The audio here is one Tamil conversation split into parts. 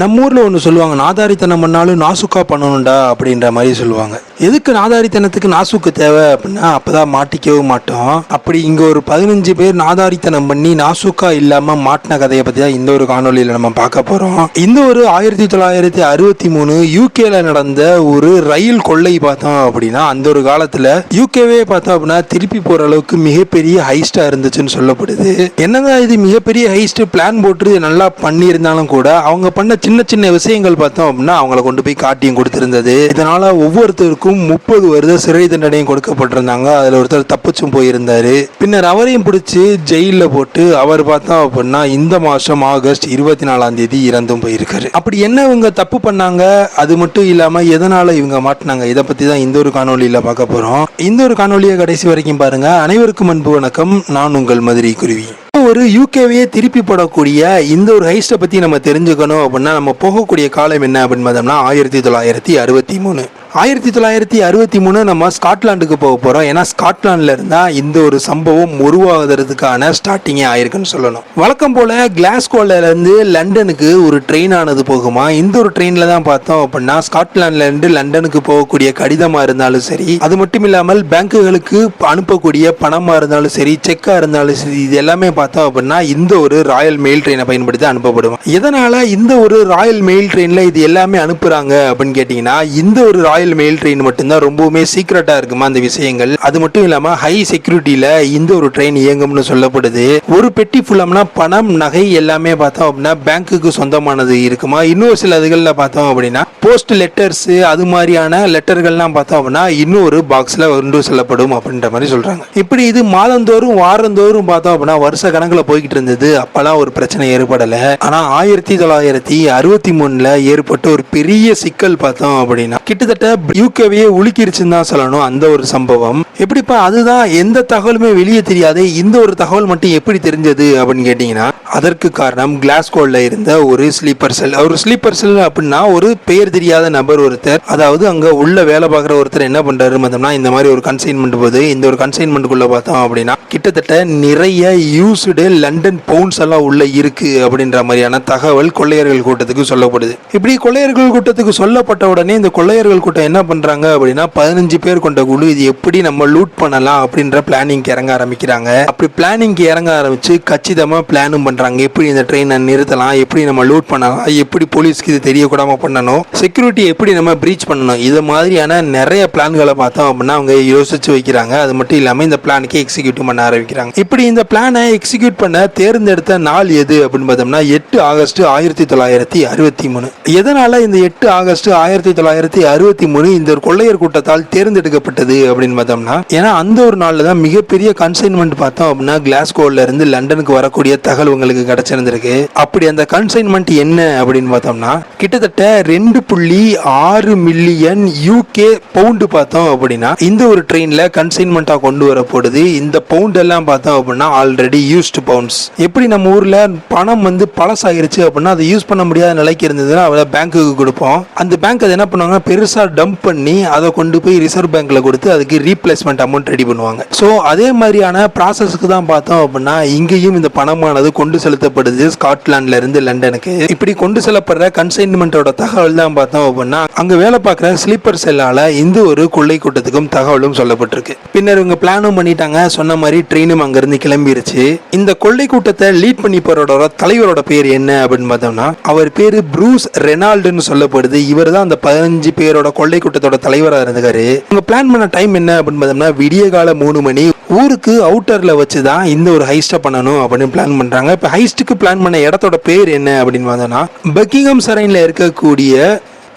நம்ம ஊரில் ஒன்று சொல்லுவாங்க நாதாரித்தனம் பண்ணாலும் நாசுக்கா பண்ணணும்டா அப்படின்ற மாதிரி சொல்லுவாங்க. எதுக்கு நாதாரித்தனத்துக்கு நாசுக்கு தேவை அப்படின்னா அப்பதான் மாட்டிக்கவும் மாட்டோம். அப்படி இங்க ஒரு பதினஞ்சு பேர் நாதாரித்தனம் பண்ணி நாசுக்கா இல்லாம மாட்டின கதையை பத்தி தான் இந்த ஒரு காணொலியில நம்ம பார்க்க போறோம். இந்த ஒரு ஆயிரத்தி தொள்ளாயிரத்தி அறுபத்தி மூணு யூகேல நடந்த ஒரு ரயில் கொள்ளை பார்த்தோம் அப்படின்னா அந்த ஒரு காலத்துல யூகேவே பார்த்தோம் அப்படின்னா திருப்பி போற அளவுக்கு மிகப்பெரிய ஹைஸ்டா இருந்துச்சுன்னு சொல்லப்படுது. என்னதான் இது மிகப்பெரிய ஹைஸ்ட் பிளான் போட்டு நல்லா பண்ணியிருந்தாலும் கூட அவங்க பண்ண சின்ன சின்ன விஷயங்கள் பார்த்தோம் அப்படின்னா அவங்கள கொண்டு போய் காட்டியும் கொடுத்திருந்தது. இதனால ஒவ்வொருத்தருக்கும் முப்பது வருட சிறை தண்டனையும் கொடுக்கப்பட்டிருந்தாங்க. அதில் ஒருத்தர் தப்பிச்சும் போயிருந்தார். பின்னர் அவரையும் பிடிச்சி ஜெயிலில் போட்டு அவர் பார்த்தோம் அப்படின்னா இந்த மாதம் ஆகஸ்ட் இருபத்தி நாலாம் தேதி இறந்தும் போயிருக்காரு. அப்படி என்ன இவங்க தப்பு பண்ணாங்க? அது மட்டும் இல்லாமல் எதனால் இவங்க மாட்டினாங்க? இதை பற்றி தான் இந்த ஒரு காணொலியில் பார்க்க போகிறோம் இந்த ஒரு காணொலியை கடைசி வரைக்கும் பாருங்க. அனைவருக்கும் அன்பு வணக்கம். நான் உங்கள் மதுரை குருவி. ஒரு யூகேவையே திருப்பி போடக்கூடிய இந்த ஒரு ஹைஸ்ட்டை பற்றி நம்ம தெரிஞ்சுக்கணும் அப்படின்னா நம்ம போகக்கூடிய காலம் என்ன அப்படின்னு பார்த்தோம்னா ஆயிரத்தி தொள்ளாயிரத்தி அறுபத்தி மூணு. ஆயிரத்தி தொள்ளாயிரத்தி அறுபத்தி மூணு நம்ம ஸ்காட்லாண்டுக்கு போக போகிறோம் ஏன்னா ஸ்காட்லாண்டில் இருந்தால் இந்த ஒரு சம்பவம் உருவாகிறதுக்கான ஸ்டார்டிங்கே ஆயிருக்குன்னு சொல்லணும். வழக்கம் போல் கிளாஸ்கோலேருந்து லண்டனுக்கு ஒரு ட்ரெயின் ஆனது போகுமா? இந்த ஒரு ட்ரெயினில் தான் பார்த்தோம் அப்படின்னா ஸ்காட்லாண்ட்லேருந்து லண்டனுக்கு போகக்கூடிய கடிதமாக இருந்தாலும் சரி அது மட்டும் இல்லாமல் பேங்குகளுக்கு அனுப்பக்கூடிய பணமாக இருந்தாலும் சரி செக்காக இருந்தாலும் சரி இது எல்லாமே பார்த்தோம் அப்படின்னா இந்த ஒரு ராயல் மெயில் ட்ரெயினை பயன்படுத்தி அனுப்பப்படும் இதனால் இந்த ஒரு ராயல் மெயில் ட்ரெயினில் இது எல்லாமே அனுப்புகிறாங்க அப்படின்னு கேட்டிங்கன்னா இந்த ஒரு ராயல் மெயில் ட்ரெயின் மட்டும்தான் ரொம்பவுமே சீக்ரெட்டாக இருக்குமா அந்த விஷயங்கள்? அது மட்டும் இல்லாமல் ஹை செக்யூரிட்டியில் இந்த ஒரு ட்ரெயின் இயங்கும்னு சொல்லப்படுது. ஒரு பெட்டி ஃபுல்லம்னா பணம் நகை எல்லாமே பார்த்தோம் அப்படின்னா பேங்க்குக்கு சொந்தமானது இருக்குமா? இன்னொரு சில இதுகளில் பார்த்தோம் அப்படின்னா போஸ்ட் லெட்டர்ஸ் அது மாதிரியான லெட்டர்கள்லாம் பார்த்தோம் அப்படின்னா இன்னொரு பாக்ஸில் கொண்டு செல்லப்படும் அப்படின்ற மாதிரி சொல்கிறாங்க இப்படி இது மாதந்தோறும் வாரந்தோறும் பார்த்தோம் அப்படின்னா வருஷ கணக்கில் போய்கிட்டு இருந்தது. அப்போல்லாம் ஒரு பிரச்சனை ஏற்படலை. ஆனால் ஆயிரத்தி தொள்ளாயிரத்தி அறுபத்தி மூணில் ஏற்பட்ட ஒரு பெரிய சிக்கல் பார்த்தோம் அப்படின்னா கிட்டத்தட்ட யூகேவையே உலுக்கிருச்சுன்னு தான் சொல்லணும் அந்த ஒரு சம்பவம். எப்படிப்பா அதுதான் எந்த தகவலுமே வெளியே தெரியாது இந்த ஒரு தகவல் மட்டும் எப்படி தெரிஞ்சது அப்படின்னு கேட்டிங்கன்னா அதற்கு காரணம் கிளாஸ்கோவில் இருந்த ஒரு ஸ்லீப்பர் செல் ஒரு ஸ்லீப்பர் செல் அப்படின்னா ஒரு பெயர் தெரியாத நபர் ஒருத்தர். அதாவது அங்கே உள்ள வேலை பார்க்குற ஒருத்தர் என்ன பண்ணுறாரு பார்த்தோம்னா இந்த மாதிரி ஒரு கன்சைன்மெண்ட் போது இந்த ஒரு கன்சைன்மெண்ட்டுக்குள்ள பார்த்தோம் அப்படின்னா கிட்டத்தட்ட நிறைய யூஸ்டு லண்டன் பவுண்ட்ஸ் எல்லாம் உள்ள இருக்கு அப்படின்ற மாதிரியான தகவல் கொள்ளையர்கள் கூட்டத்துக்கு சொல்லப்படுது. இப்படி கொள்ளையர்கள் கூட்டத்துக்கு சொல்லப்பட்ட உடனே இந்த கொள்ளையர்கள் கூட்டம் என்ன பண்றாங்க அப்படின்னா பதினஞ்சு பேர் கொண்ட குழு இது எப்படி நம்ம லூட் பண்ணலாம் அப்படின்ற பிளானிங் இறங்க ஆரம்பிக்கிறாங்க. அப்படி பிளானிங் இறங்க ஆரம்பிச்சு கச்சிதமா பிளானும் பண்றாங்க. எப்படி இந்த ட்ரெயினை நிறுத்தலாம் எப்படி நம்ம லூட் பண்ணலாம் எப்படி போலீஸ்க்கு இது தெரியக்கூடாம பண்ணணும் செக்யூரிட்டி எப்படி நம்ம பிரீச் பண்ணணும் இது மாதிரியான நிறைய பிளான்களை பார்த்தோம் அப்படின்னா அவங்க யோசிச்சு வைக்கிறாங்க. அது மட்டும் இல்லாம இந்த பிளானுக்கு எக்ஸிக்யூட் பண்ண ஆரம்பிக்கிறாங்க. இப்படி இந்த பிளானை எக்ஸிக்யூட் பண்ண தேர்ந்தெடுத்த நாள் எது அப்படின்னு பார்த்தோம்னா எட்டு ஆகஸ்ட் ஆயிரத்தி தொள்ளாயிரத்தி அறுபத்தி மூணு. எதனால இந்த எட்டு ஆகஸ்ட் ஆயிரத்தி தொள்ளாயிரத்தி அறுபத்தி முனு இந்த ஒரு கொள்ளையர் கூட்டத்தால் தேர்ந்தெடுக்கப்பட்டது அப்படின்னு பார்த்தோம்னா ஏன்னா அந்த ஒரு நாளில் தான் மிகப்பெரிய கன்சைன்மெண்ட் பார்த்தோம் அப்படின்னா கிளாஸ்கோல இருந்து லண்டனுக்கு வரக்கூடிய தகவல் உங்களுக்கு கிடைச்சிருந்திருக்கு. அப்படி அந்த கன்சைன்மெண்ட் என்ன அப்படின்னு பார்த்தோம்னா கிட்டத்தட்ட ரெண்டு புள்ளி ஆறு மில்லியன் யூகே பவுண்டு பார்த்தோம் அப்படின்னா இந்த ஒரு ட்ரெயின்ல கன்சைன்மெண்ட்டாக கொண்டு வரப்படுது. இந்த பவுண்ட் எல்லாம் பார்த்தோம் அப்படின்னா ஆல்ரெடி யூஸ்டு பவுண்ட்ஸ் எப்படி நம்ம ஊரில் பணம் வந்து பழசாயிருச்சு அப்படின்னா அதை யூஸ் பண்ண முடியாத நிலைக்கு இருந்ததுன்னா அவளை பேங்க்குக்கு கொடுப்போம். அந்த பேங்க் அதை என்ன பண்ணுவாங்க பெருசாக டம்ப் பண்ணி அதை கொண்டு போய் ரிசர்வ் பேங்க்கில் கொடுத்து அதுக்கு ரீப்ளேஸ்மெண்ட் அமௌண்ட் ரெடி பண்ணுவாங்க. ஸோ அதே மாதிரியான ப்ராசஸ்க்கு தான் பார்த்தோம் அப்படின்னா இங்கேயும் இந்த பணமானது கொண்டு செலுத்தப்படுது. ஸ்காட்லாண்டில் இருந்து லண்டனுக்கு இப்படி கொண்டு செல்லப்படுற கன்சைன்மெண்ட்டோட தகவல் தான் பார்த்தோம் அப்படின்னா அங்கே வேலை பார்க்குற ஸ்லீப்பர் செல்லால் இந்த ஒரு கொள்ளை கூட்டத்துக்கும் தகவலும் சொல்லப்பட்டிருக்கு. பின்னர் இவங்க பிளானும் பண்ணிட்டாங்க. சொன்ன மாதிரி ட்ரெயினும் அங்கேருந்து கிளம்பிருச்சு. இந்த கொள்ளை கூட்டத்தை லீட் பண்ணி போறோட தலைவரோட பேர் என்ன அப்படின்னு பார்த்தோம்னா அவர் பேர் ப்ரூஸ் ரெனால்டுன்னு சொல்லப்படுது. இவர் தான் அந்த பதினஞ்சு பேரோட கொள்ளை கொள்ளை கூட்டத்தோட தலைவராக இருந்தாரு இவங்க பிளான் பண்ண டைம் என்ன அப்படின்னு பார்த்தோம்னா விடிய கால மூணு மணி ஊருக்கு அவுட்டரில் வச்சு தான் இந்த ஒரு ஹைஸ்டை பண்ணணும் அப்படின்னு பிளான் பண்ணுறாங்க இப்போ ஹைஸ்ட்டுக்கு பிளான் பண்ண இடத்தோட பேர் என்ன அப்படின்னு பார்த்தோம்னா பக்கிங்ஹாம் சரைனில் இருக்கக்கூடிய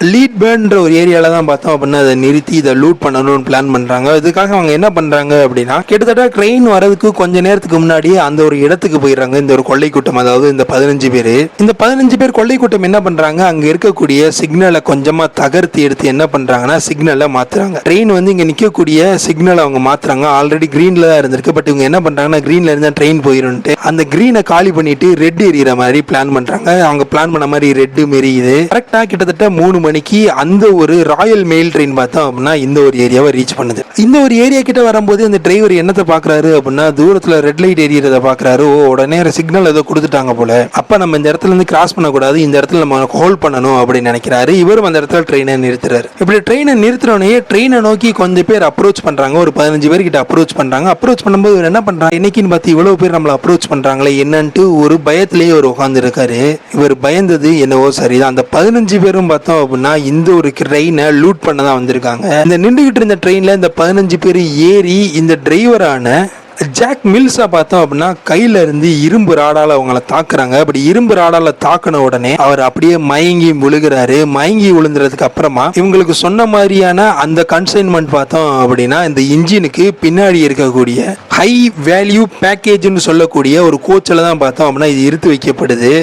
லீட் பேர்ன்ற ஒரு ஏரியாவில் தான் பார்த்தோம் அப்படின்னா அதை நிறுத்தி இதை லூட் பண்ணணும்னு பிளான் பண்ணுறாங்க இதுக்காக அவங்க என்ன பண்ணுறாங்க அப்படின்னா கிட்டத்தட்ட ட்ரெயின் வரதுக்கு கொஞ்ச நேரத்துக்கு முன்னாடி அந்த ஒரு இடத்துக்கு போயிடுறாங்க. இந்த ஒரு கொள்ளை கூட்டம் அதாவது இந்த பதினஞ்சு பேர். இந்த பதினஞ்சு பேர் கொள்ளை கூட்டம் என்ன பண்ணுறாங்க அங்கே இருக்கக்கூடிய சிக்னலை கொஞ்சமாக தகர்த்து எடுத்து என்ன பண்ணுறாங்கன்னா சிக்னலை மாற்றுறாங்க ட்ரெயின் வந்து இங்கே நிற்கக்கூடிய சிக்னலை அவங்க மாற்றுறாங்க ஆல்ரெடி க்ரீனில் தான் இருந்திருக்கு. பட் இவங்க என்ன பண்ணுறாங்கன்னா க்ரீனில் இருந்தால் ட்ரெயின் போயிடும்ட்டு அந்த க்ரீனை காலி பண்ணிட்டு ரெட் எரியிற மாதிரி பிளான் பண்ணுறாங்க அவங்க பிளான் பண்ண மாதிரி ரெட்டு மெரியுது கரெக்டாக கிட்டத்தட்ட மூணு மணிக்கு அந்த ஒரு ராயல் மெயில் ட்ரெயின் பார்த்தோம் அப்படின்னா இந்த ஒரு ஏரியாவை ரீச் பண்ணுது. இந்த ஒரு ஏரியா கிட்ட வரும்போது அந்த டிரைவர் என்னத்தை பார்க்குறாரு அப்படின்னா தூரத்தில் ரெட் லைட் எரியறத பார்க்குறாரு. ஓ உடனே சிக்னல் ஏதோ கொடுத்துட்டாங்க போல. அப்போ நம்ம இந்த இடத்துல இருந்து கிராஸ் பண்ணக்கூடாது. இந்த இடத்துல நம்ம ஹோல்ட் பண்ணணும் அப்படின்னு நினைக்கிறாரு. இவரும் அந்த இடத்துல ட்ரெயினை நிறுத்துறாரு. இப்படி ட்ரெயினை நிறுத்தினோடனே ட்ரெயினை நோக்கி கொஞ்சம் பேர் அப்ரோச் பண்றாங்க. ஒரு பதினஞ்சு பேர் கிட்ட அப்ரோச் பண்றாங்க. அப்ரோச் பண்ணும்போது இவர் என்ன பண்றாங்க இன்னைக்குன்னு பார்த்து இவ்வளவு பேர் நம்மளை அப்ரோச் பண்றாங்களே என்னன்ட்டு ஒரு பயத்திலேயே இவர் உட்கார்ந்து இருக்காரு இவர் பயந்தது என்னவோ சரிதான். அந்த பதினஞ்சு பேரும் பார்த்தோம் அப்படின்னா இந்த ஒரு ட்ரெயினை லூட் பண்ண தான் வந்திருக்காங்க. இந்த நின்றுகிட்டு இருந்த ட்ரெயினில் இந்த பதினஞ்சு பேர் ஏறி இந்த டிரைவரான ஜாக் மில்ஸா பார்த்தோம் அப்படின்னா கையில இருந்து இரும்பு ராடால அவங்கள தாக்குறாங்க. அப்படி இரும்பு ராடால தாக்குன உடனே அவர் அப்படியே மயங்கி விழுகிறாரு மயங்கி விழுந்துறதுக்கு அப்புறமா இவங்களுக்கு சொன்ன மாதிரியான அந்த கன்சைன்மெண்ட் பார்த்தோம் அப்படின்னா இந்த இன்ஜினுக்கு பின்னாடி இருக்கக்கூடிய ஹை வேல்யூ பேக்கேஜ்னு சொல்லக்கூடிய ஒரு கோச்சில் தான் பார்த்தோம் அப்படின்னா இது இருத்து வைக்கப்படுது.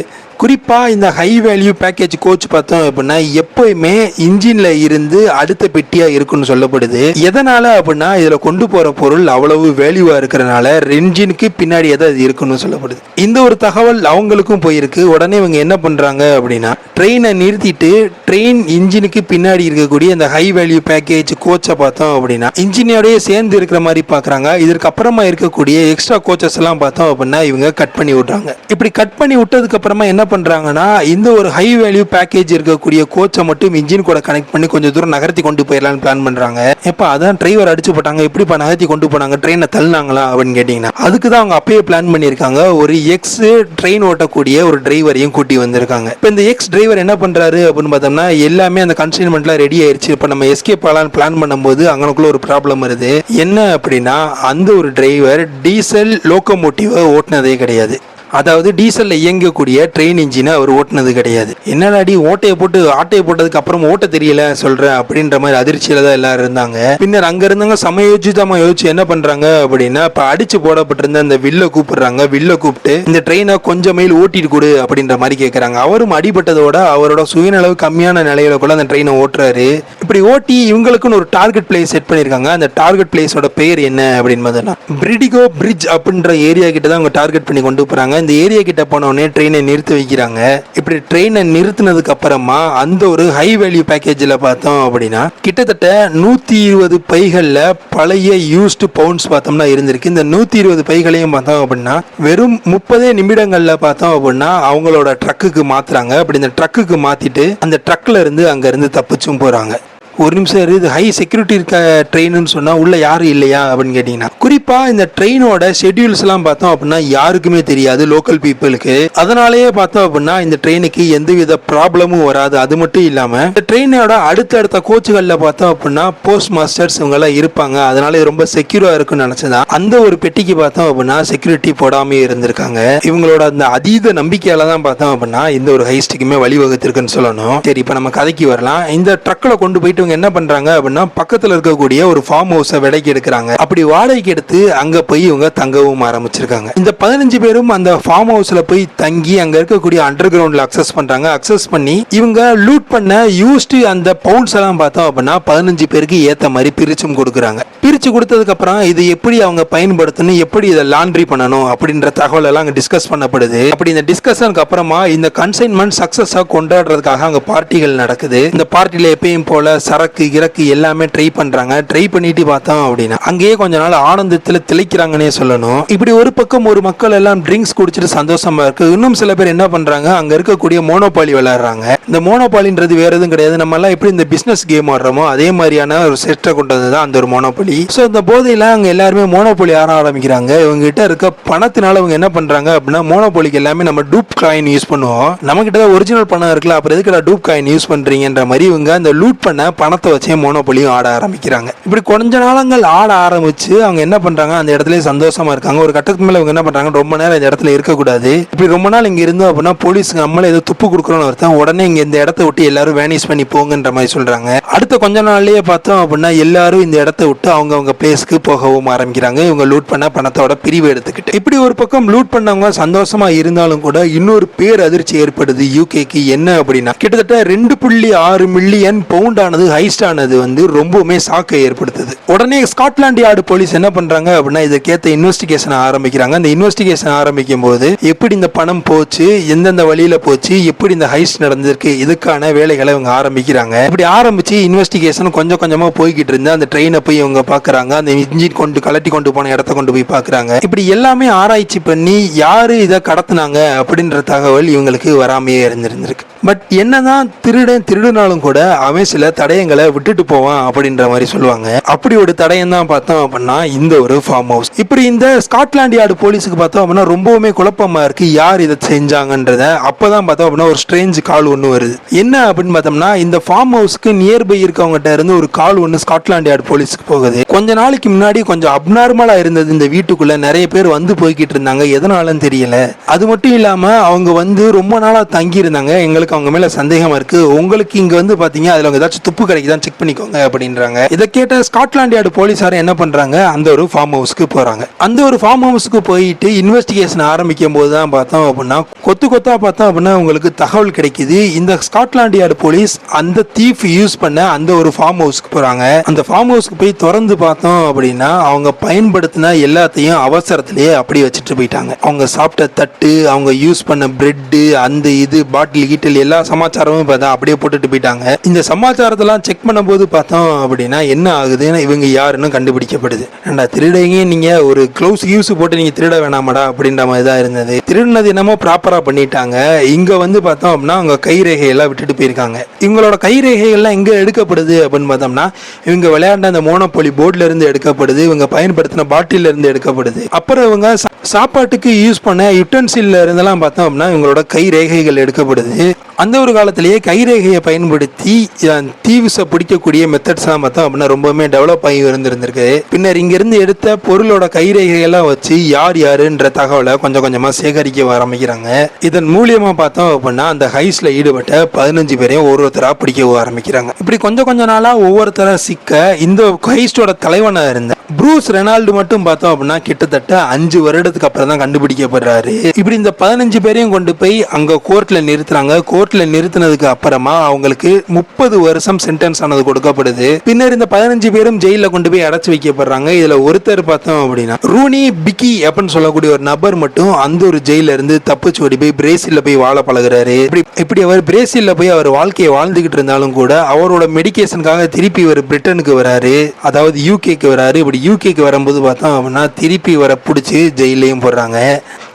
குறிப்பாக இந்த ஹை வேல்யூ பேக்கேஜ் கோச் பார்த்தோம் அப்படின்னா எப்போயுமே இன்ஜினில் இருந்து அடுத்த பெட்டியாக இருக்குன்னு சொல்லப்படுது. எதனால் அப்படின்னா இதில் கொண்டு போகிற பொருள் அவ்வளவு வேல்யூவாக இருக்கிறனால இன்ஜினுக்கு பின்னாடி எதை அது இருக்குன்னு சொல்லப்படுது. இந்த ஒரு தகவல் அவங்களுக்கும் போயிருக்கு. உடனே இவங்க என்ன பண்ணுறாங்க அப்படின்னா ட்ரெயினை நிறுத்திட்டு ட்ரெயின் இன்ஜினுக்கு பின்னாடி இருக்கக்கூடிய அந்த ஹை வேல்யூ பேக்கேஜ் கோச்சை பார்த்தோம் அப்படின்னா இன்ஜினியரோடய சேர்ந்து இருக்கிற மாதிரி பார்க்குறாங்க. இதற்கப்புறமா இருக்கக்கூடிய எக்ஸ்ட்ரா கோச்சஸ் எல்லாம் பார்த்தோம் அப்படின்னா இவங்க கட் பண்ணி விட்றாங்க. இப்படி கட் பண்ணி விட்டதுக்கப்புறமா என்ன பண்றாங்கன்னா இந்த ஒரு ஹை வேல்யூ பேக்கேஜ் இருக்கக்கூடிய கோச்சை மட்டும் இன்ஜின் கூட கனெக்ட் பண்ணி கொஞ்சம் தூரம் நகர்த்தி கொண்டு போயிடலாம்னு பிளான் பண்ணுறாங்க இப்போ அதான் டிரைவர் அடிச்சு போட்டாங்க எப்படிப்பா நகர்த்தி கொண்டு போனாங்க ட்ரெயினை தள்ளினாங்களா அப்படின்னு கேட்டிங்கன்னா அதுக்கு தான் அவங்க அப்பயே பிளான் பண்ணியிருக்காங்க. ஒரு எக்ஸ் ட்ரெயின் ஓட்டக்கூடிய ஒரு டிரைவரையும் கூட்டி வந்திருக்காங்க. இப்போ இந்த எக்ஸ் டிரைவர் என்ன பண்ணுறாரு அப்படின்னு பார்த்தோம்னா எல்லாமே அந்த கன்சைன்மெண்ட்லாம் ரெடி ஆயிடுச்சு இப்போ நம்ம எஸ்கேப் ஆகலான்னு பிளான் பண்ணும்போது அங்கனக்குள்ள ஒரு ப்ராப்ளம் வருது. என்ன அப்படின்னா அந்த ஒரு டிரைவர் டீசல் லோக்கோமோட்டிவை ஓட்டினதே கிடையாது. அதாவது டீசலில் இயங்கக்கூடிய ட்ரெயின் இன்ஜினை அவர் ஓட்டுனது கிடையாது. என்னடாடி ஓட்டையை போட்டு ஆட்டையை போட்டதுக்கு அப்புறம் ஓட்ட தெரியல சொல்றேன் அப்படின்ற மாதிரி அதிர்ச்சியில தான் எல்லாரும் இருந்தாங்க. பின்னர் அங்க இருந்தவங்க சமயோஜிதமா யோசிச்சு என்ன பண்றாங்க அப்படின்னா இப்ப அடிச்சு போடப்பட்டிருந்த அந்த வில்ல கூப்பிடுறாங்க வில்ல கூப்பிட்டு இந்த ட்ரெயினை கொஞ்சம் மைல் ஓட்டிட்டு கொடு அப்படின்ற மாதிரி கேட்கறாங்க அவரும் அடிபட்டதோட அவரோட சுயநலவு கம்மியான நிலையில கூட அந்த ட்ரெயினை ஓட்டுறாரு. இப்படி ஓட்டி இவங்களுக்குன்னு ஒரு டார்கெட் பிளேஸ் செட் பண்ணியிருக்காங்க அந்த டார்கெட் பிளேஸோட பேர் என்ன அப்படின்னு பார்த்தோம்னா பிரிடிகோ பிரிட்ஜ் அப்படின்ற ஏரியா கிட்ட தான் அவங்க டார்கெட் பண்ணி கொண்டு போறாங்க. இந்த ஏரியா கிட்ட போனோடனே ட்ரெயினை நிறுத்தி வைக்கிறாங்க. இப்படி ட்ரெயினை நிறுத்தினதுக்கு அப்புறமா அந்த ஒரு ஹை வேல்யூ பேக்கேஜில் பார்த்தோம் அப்படின்னா கிட்டத்தட்ட நூற்றி இருபது பைகளில் பழைய யூஸ்டு பவுண்ட்ஸ் பார்த்தோம்னா இருந்திருக்கு. இந்த நூற்றி இருபது பைகளையும் பார்த்தோம் அப்படின்னா வெறும் முப்பதே நிமிடங்களில் பார்த்தோம் அப்படின்னா அவங்களோட ட்ரக்குக்கு மாற்றுறாங்க அப்படி இந்த ட்ரக்குக்கு மாற்றிட்டு அந்த ட்ரக்கில் இருந்து அங்கேருந்து தப்பிச்சும் போகிறாங்க ஒரு நிமிஷம் இது ஹை செக்யூரிட்டி இருக்க ட்ரெயின்னு சொன்னால் உள்ள யாரும் இல்லையா அப்படின்னு கேட்டிங்கன்னா குறிப்பாக இந்த ட்ரெயினோட ஷெட்யூல்ஸ் எல்லாம் பார்த்தோம் அப்படின்னா யாருக்குமே தெரியாது லோக்கல் பீப்புளுக்கு அதனாலேயே பார்த்தோம் அப்படின்னா இந்த ட்ரெயினுக்கு எந்தவித ப்ராப்ளமும் வராது. அது மட்டும் இல்லாமல் இந்த ட்ரெயினோட அடுத்தடுத்த கோச்சுகளில் பார்த்தோம் அப்படின்னா போஸ்ட் மாஸ்டர்ஸ் இவங்கெல்லாம் இருப்பாங்க. அதனால இது ரொம்ப செக்யூராக இருக்குன்னு நினச்சதான் அந்த ஒரு பெட்டிக்கு பார்த்தோம் அப்படின்னா செக்யூரிட்டி போடாமே இருந்திருக்காங்க. இவங்களோட அந்த அதீத நம்பிக்கையால தான் பார்த்தோம் அப்படின்னா இந்த ஒரு ஹைஸ்டுக்குமே வழிவகுத்திருக்குன்னு சொல்லணும். சரி இப்போ நம்ம கதைக்கு வரலாம். இந்த ட்ரக்கில் கொண்டு போயிட்டு இவங்க என்ன பண்றாங்க அப்படின்னா பக்கத்துல இருக்கக்கூடிய ஒரு ஃபார்ம் ஹவுஸை விலைக்கு எடுக்கிறாங்க. அப்படி வாடகைக்கு எடுத்து அங்க போய் இவங்க தங்கவும் ஆரம்பிச்சிருக்காங்க. இந்த பதினஞ்சு பேரும் அந்த ஃபார்ம் ஹவுஸ்ல போய் தங்கி அங்க இருக்கக்கூடிய அண்டர் கிரவுண்ட்ல அக்சஸ் பண்றாங்க. அக்சஸ் பண்ணி இவங்க லூட் பண்ண யூஸ்டு அந்த பவுண்ட்ஸ் எல்லாம் பார்த்தோம் அப்படின்னா பதினஞ்சு பேருக்கு ஏத்த மாதிரி பிரிச்சும் கொடுக்குறாங்க. பிரிச்சு கொடுத்ததுக்கு அப்புறம் இது எப்படி அவங்க பயன்படுத்தணும் எப்படி இதை லாண்ட்ரி பண்ணணும் அப்படின்ற தகவல் எல்லாம் அங்க டிஸ்கஸ் பண்ணப்படுது. அப்படி இந்த டிஸ்கஷனுக்கு அப்புறமா இந்த கன்சைன்மெண்ட் சக்சஸா கொண்டாடுறதுக்காக அங்க பார்ட்டிகள் நடக்குது. இந்த பார்ட்டியில எப்பயும் போல சரக்கு இறக்கு எல்லாமே ட்ரை பண்றாங்க. ட்ரை பண்ணிட்டு பார்த்தோம் அப்படின்னா அங்கேயே கொஞ்ச நாள் ஆனந்தத்தில் திளைக்கிறாங்கன்னே சொல்லணும். இப்படி ஒரு பக்கம் ஒரு மக்கள் எல்லாம் ட்ரிங்க்ஸ் குடிச்சிட்டு சந்தோஷமா இருக்கு. இன்னும் சில பேர் என்ன பண்றாங்க? அங்க இருக்கக்கூடிய மோனோபாலி விளையாடுறாங்க. இந்த மோனோபாலின்றது வேற எதுவும் கிடையாது. நம்ம எல்லாம் எப்படி இந்த பிசினஸ் கேம் ஆடுறோமோ அதே மாதிரியான ஒரு செட்டை கொண்டது தான் அந்த ஒரு மோனோபாலி ஸோ இந்த போதையில அங்க எல்லாருமே மோனோபாலி ஆட ஆரம்பிக்கிறாங்க. இவங்க கிட்ட இருக்க பணத்தினால அவங்க என்ன பண்றாங்க அப்படின்னா மோனோபாலிக்கு எல்லாமே நம்ம டூப் காயின் யூஸ் பண்ணுவோம். நம்ம கிட்ட தான் ஒரிஜினல் பணம் இருக்குல்ல அப்புறம் எதுக்கு டூப் காயின் யூஸ் பண்றீங்கன்ற மாதிரி இவங்க அந்த லூட் பண்ண பணத்தை வச்சே மோனோபொலியும் ஆட ஆரம்பிக்கிறாங்க. இப்படி கொஞ்ச நாளங்கள் ஆட ஆரம்பிச்சு அவங்க என்ன பண்றாங்க? அந்த இடத்துல சந்தோஷமா இருக்காங்க. ஒரு கட்டத்துக்கு மேல இவங்க என்ன பண்றாங்க? ரொம்ப நேரம் இந்த இடத்துல இருக்கக்கூடாது. இப்படி ரொம்ப நாள் இங்க இருந்தோம் அப்படின்னா போலீஸுக்கு நம்மளே ஏதோ துப்பு கொடுக்குறோம்னு ஒருத்தன் உடனே இங்க இந்த இடத்த விட்டு எல்லாரும் வேனிஸ் பண்ணி போங்கன்ற மாதிரி சொல்றாங்க. அடுத்த கொஞ்ச நாள்லயே பார்த்தோம் அப்படின்னா எல்லாரும் இந்த இடத்த விட்டு அவங்க அவங்க பிளேஸ்க்கு போகவும் ஆரம்பிக்கிறாங்க. இவங்க லூட் பண்ண பணத்தோட பிரிவு எடுத்துக்கிட்டு. இப்படி ஒரு பக்கம் லூட் பண்ணவங்க சந்தோஷமா இருந்தாலும் கூட இன்னொரு பேர் அதிர்ச்சி ஏற்படுது யூகேக்கு என்ன அப்படின்னா கிட்டத்தட்ட ரெண்டு புள்ளி ஆறு மில்லியன் பவுண்டானது ஹைஸ்ட் ஆனது வந்து ரொம்பவுமே சாக்கை ஏற்படுத்துது. உடனே ஸ்காட்லாண்ட் யார்டு போலீஸ் என்ன பண்றாங்க அப்படின்னா இதுக்கேற்ற இன்வெஸ்டிகேஷன் ஆரம்பிக்கிறாங்க. அந்த இன்வெஸ்டிகேஷன் ஆரம்பிக்கும் போது எப்படி இந்த பணம் போச்சு எந்தெந்த வழியில போச்சு எப்படி இந்த ஹைஸ்ட் நடந்திருக்கு இதுக்கான வேலைகளை இவங்க ஆரம்பிக்கிறாங்க. இப்படி ஆரம்பிச்சு இன்வெஸ்டிகேஷன் கொஞ்சம் கொஞ்சமா போய்கிட்டு இருந்து அந்த ட்ரெயினை போய் இவங்க பாக்குறாங்க அந்த இன்ஜின் கொண்டு கலட்டி கொண்டு போன இடத்த கொண்டு போய் பாக்குறாங்க. இப்படி எல்லாமே ஆராய்ச்சி பண்ணி யாரு இதை கடத்தினாங்க அப்படின்ற தகவல் இவங்களுக்கு வராமையே இருந்திருந்திருக்கு. பட் என்னதான் திருடன் திருடினாலும் கூட அவன் சில தடயங்களை விட்டுட்டு போவான் அப்படின்ற மாதிரி சொல்லுவாங்க. அப்படி ஒரு தடயம் தான் பார்த்தோம் அப்படின்னா இந்த ஒரு ஃபார்ம் ஹவுஸ் இப்படி இந்த ஸ்காட்லாண்ட் யார்டு போலீஸுக்கு பார்த்தோம் அப்படின்னா ரொம்பவுமே குழப்பமா இருக்கு. யார் இதை செஞ்சாங்கன்றத அப்பதான் பார்த்தோம் அப்படின்னா ஒரு ஸ்ட்ரேஞ்ச் கால் ஒன்று வருது. என்ன அப்படின்னு பார்த்தோம்னா இந்த ஃபார்ம் ஹவுஸ்க்கு நியர்பை இருக்கவங்ககிட்ட இருந்து ஒரு கால் ஒன்று ஸ்காட்லாண்ட் யார்டு போலீஸுக்கு போகுது. கொஞ்ச நாளைக்கு முன்னாடி கொஞ்சம் அப்நார்மலா இருந்தது இந்த வீட்டுக்குள்ள. நிறைய பேர் வந்து போய்கிட்டு இருந்தாங்க. எதனாலன்னு தெரியல. அது மட்டும் இல்லாம அவங்க வந்து ரொம்ப நாளா தங்கி இருந்தாங்க எங்களுக்கு அவங்க மேல சந்தேகமா இருக்கு. உங்களுக்கு இங்க வந்து பாத்தீங்க அதுல ஏதாச்சும் துப்பு கிடைக்குதான் செக் பண்ணிக்கோங்க அப்படின்றாங்க. இதை கேட்ட ஸ்காட்லாண்ட் யார்டு போலீஸார் என்ன பண்றாங்க? அந்த ஒரு ஃபார்ம் ஹவுஸ்க்கு போறாங்க. அந்த ஒரு ஃபார்ம் ஹவுஸ்க்கு போயிட்டு இன்வெஸ்டிகேஷன் ஆரம்பிக்கும் போது தான் பார்த்தோம் அப்படின்னா கொத்து கொத்தா பார்த்தோம் அப்படின்னா உங்களுக்கு தகவல் கிடைக்குது. இந்த ஸ்காட்லாண்ட் யார்டு போலீஸ் அந்த தீஃப் யூஸ் பண்ண அந்த ஒரு ஃபார்ம் ஹவுஸ்க்கு போறாங்க. அந்த ஃபார்ம் ஹவுஸ்க்கு போய் திறந்து பார்த்தோம் அப்படின்னா அவங்க பயன்படுத்தின எல்லாத்தையும் அவசரத்திலேயே அப்படி வச்சுட்டு போயிட்டாங்க. அவங்க சாப்பிட்ட தட்டு அவங்க யூஸ் பண்ண பிரெட்டு அந்த இது பாட்டில் கீட்டில் எல்லா சமாச்சாரமும் பார்த்தா அப்படியே போட்டுட்டு போயிட்டாங்க. இந்த சமாச்சாரத்தெல்லாம் செக் பண்ணும்போது பார்த்தோம் அப்படின்னா என்ன ஆகுதுன்னு இவங்க யாருன்னு கண்டுபிடிக்கப்படுது. ஏண்டா திருடங்க நீங்கள் ஒரு க்ளவுஸ் கியூஸ் போட்டு நீங்கள் திருட வேணாமடா அப்படின்ற மாதிரி தான் இருந்தது. திருடினது என்னமோ ப்ராப்பராக பண்ணிட்டாங்க. இங்கே வந்து பார்த்தோம் அப்படின்னா அவங்க கைரேகையெல்லாம் விட்டுட்டு போயிருக்காங்க. இவங்களோட கைரேகைகள்லாம் எங்கே எடுக்கப்படுது அப்படின்னு பார்த்தோம்னா இவங்க விளையாண்ட அந்த மோனப்பொலி போர்ட்ல இருந்து எடுக்கப்படுது. இவங்க பயன்படுத்தின பாட்டில இருந்து எடுக்கப்படுது. அப்புறம் இவங்க சா- சாப்பாட்டுக்கு யூஸ் பண்ண யுட்டன்சில்ல இருந்தெல்லாம் பார்த்தோம் அப்படின்னா இவங்களோட கை ரேகைகள் எடுக்கப்படுது. அந்த ஒரு காலத்திலேயே கைரேகையை பயன்படுத்தி அஹ், தீவிசை பிடிக்கக்கூடிய மெத்தட்ஸ்லாம் பார்த்தோம் அப்படின்னா ரொம்பவுமே டெவலப் ஆகி இருந்திருக்கு பின்னர் இங்கிருந்து எடுத்த பொருளோட கைரேகையெல்லாம் வச்சு யார் யாருன்ற தகவலை கொஞ்சம் கொஞ்சமாக சேகரிக்க ஆரம்பிக்கிறாங்க. இதன் மூலியமாக பார்த்தோம் அப்படின்னா அந்த ஹைஸில் ஈடுபட்ட பதினஞ்சு பேரையும் ஒரு பிடிக்க ஆரம்பிக்கிறாங்க. இப்படி கொஞ்சம் கொஞ்ச நாளாக ஒவ்வொருத்தராக சிக்க இந்த ஹைஸ்டோட தலைவனாக இருந்த ப்ரூஸ் ரெனால்டு மட்டும் பார்த்தோம் அப்படின்னா கிட்டத்தட்ட அஞ்சு வருடத்துக்கு அப்புறம் தான் கண்டுபிடிக்கப்படுறாரு. இப்படி இந்த பதினஞ்சு பேரையும் கொண்டு போய் அங்கே கோர்ட்டில் நிறுத்துறாங்க. கோர்ட்ல நிறுத்தினதுக்கு அப்புறமா அவங்களுக்கு முப்பது வருஷம் சென்டென்ஸ் ஆனது கொடுக்கப்படுது. பின்னர் இந்த பதினஞ்சு பேரும் ஜெயில கொண்டு போய் அடைச்சு வைக்கப்படுறாங்க. இதுல ஒருத்தர் பார்த்தோம் அப்படின்னா ரூனி பிக்கி அப்படின்னு சொல்லக்கூடிய ஒரு நபர் மட்டும் அந்த ஒரு ஜெயில இருந்து தப்பிச்சு ஓடி போய் பிரேசில்ல போய் வாழ பழகுறாரு. இப்படி இப்படி அவர் பிரேசில்ல போய் அவர் வாழ்க்கையை வாழ்ந்துகிட்டு இருந்தாலும் கூட அவரோட மெடிக்கேஷனுக்காக திருப்பி இவர் பிரிட்டனுக்கு வராரு. அதாவது யூகேக்கு வராரு. இப்படி யூகேக்கு வரும்போது பார்த்தோம் அப்படின்னா திருப்பி வர பிடிச்சி ஜெயிலையும் போடுறாங்க.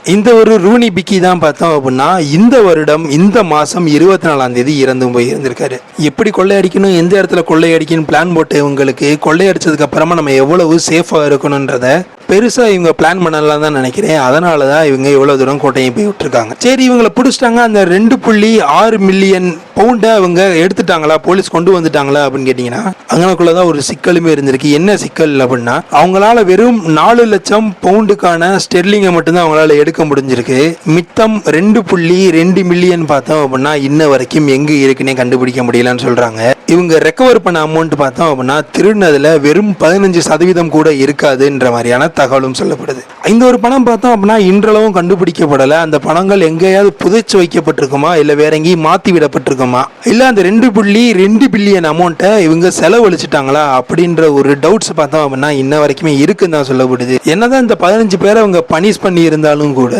இந்த ஒரு ரூனி பிக்கி தான் பார்த்தோம் அப்படின்னா இந்த வருடம் இந்த மாதம் இருபத்தி நாலாம் தேதி இறந்து போய் இருந்திருக்காரு. எப்படி கொள்ளையடிக்கணும் எந்த இடத்துல கொள்ளையடிக்கணும் பிளான் போட்டு இவங்களுக்கு கொள்ளையடிச்சதுக்கு அப்புறமா நம்ம எவ்வளவு சேஃபாக இருக்கணுன்றத பெருசாக இவங்க பிளான் பண்ணலாம் தான் நினைக்கிறேன். அதனால தான் இவங்க இவ்வளோ தூரம் கோட்டையை போய் விட்டுருக்காங்க. சரி இவங்களை பிடிச்சிட்டாங்க. அந்த ரெண்டு புள்ளி ஆறு மில்லியன் பவுண்டை அவங்க எடுத்துட்டாங்களா? போலீஸ் கொண்டு வந்துட்டாங்களா அப்படின்னு கேட்டிங்கன்னா அங்கனக்குள்ள தான் ஒரு சிக்கலுமே இருந்திருக்கு. என்ன சிக்கல் அப்படின்னா அவங்களால வெறும் நாலு லட்சம் பவுண்டுக்கான ஸ்டெர்லிங்கை மட்டும்தான் அவங்களால எடுக்க முடிஞ்சிருக்கு. மித்தம் ரெண்டு புள்ளி ரெண்டு மில்லியன் பார்த்தோம் அப்படின்னா இன்ன வரைக்கும் எங்கே இருக்குன்னே கண்டுபிடிக்க முடியலன்னு சொல்கிறாங்க இவங்க ரெக்கவர் பண்ண அமௌண்ட் பார்த்தோம் அப்படின்னா திருநதில் வெறும் பதினஞ்சு சதவீதம் கூட இருக்காதுன்ற மாதிரியான தகவலும் சொல்லப்படுது. இந்த ஒரு பணம் பார்த்தோம் அப்படின்னா இன்றளவும் கண்டுபிடிக்கப்படலை. அந்த பணங்கள் எங்கேயாவது புதைச்சு வைக்கப்பட்டிருக்குமா? இல்லை வேற எங்கேயும் மாற்றி விடப்பட்டிருக்குமா? இல்லை அந்த ரெண்டு புள்ளி ரெண்டு பில்லியன் அமௌண்ட்டை இவங்க செலவழிச்சிட்டாங்களா? அப்படின்ற ஒரு டவுட்ஸ் பார்த்தோம் அப்படின்னா இன்ன வரைக்குமே இருக்குன்னு தான் சொல்லப்படுது. என்னதான் இந்த பதினஞ்சு பேரை அவங்க பனிஷ் பண்ணி இருந்தாலும் கூட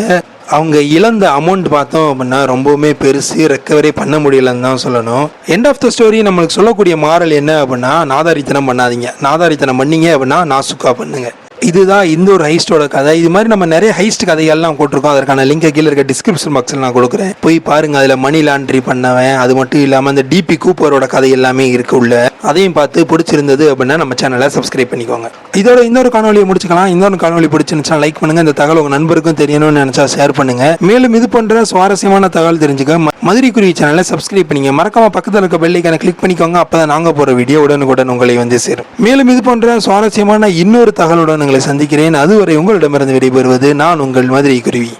அவங்க இழந்த அமௌண்ட் பார்த்தோம் அப்படின்னா ரொம்பவுமே பெருசு ரெக்கவரி பண்ண முடியலன்னு தான் சொல்லணும். எண்ட் ஆஃப் த ஸ்டோரி நம்மளுக்கு சொல்லக்கூடிய மாறல் என்ன அப்படின்னா நாதாரித்தனம் பண்ணாதீங்க. நாதாரித்தனம் பண்ணீங்க அப்படின்னா நாசுக்கா பண்ணுங்க. இதுதான் இந்த ஒரு ஹைஸ்டோட கதை. இது மாதிரி நம்ம நிறைய ஹைஸ்ட் கதைகள்லாம் போட்டிருக்கோம். அதற்கான லிங்க் கீழே இருக்க டிஸ்கிரிப்ஷன் பாக்ஸில் நான் கொடுக்குறேன். போய் பாருங்க அதில் மணி லாண்ட்ரி பண்ணவன் அது மட்டும் இல்லாமல் அந்த டிபி கூப்பரோட கதை எல்லாமே இருக்கு உள்ள. அதையும் பார்த்து பிடிச்சிருந்தது அப்படின்னா நம்ம சேனலை சப்ஸ்கிரைப் பண்ணிக்கோங்க. இதோட இன்னொரு காணொலியை முடிச்சுக்கலாம். இன்னொரு காணொலி பிடிச்சிருந்துச்சா லைக் பண்ணுங்க. இந்த தகவல் உங்க நண்பருக்கும் தெரியணும்னு நினைச்சா ஷேர் பண்ணுங்க. மேலும் இது போன்ற சுவாரஸ்யமான தகவல் தெரிஞ்சுக்க மதுரை குருவி சேனலை சப்ஸ்கிரைப் பண்ணிங்க. மறக்காம பக்கத்தில் இருக்க பெல்லைக்கான கிளிக் பண்ணிக்கோங்க. அப்பதான் நாங்கள் போகிற வீடியோ உடனுக்குடன் உங்களை வந்து சேரும். மேலும் இது போன்ற சுவாரஸ்யமான இன்னொரு தகவலுடன் உங்களை சந்திக்கிறேன். அதுவரை உங்களிடமிருந்து விடைபெறுவது நான் உங்கள் மதுரை குருவி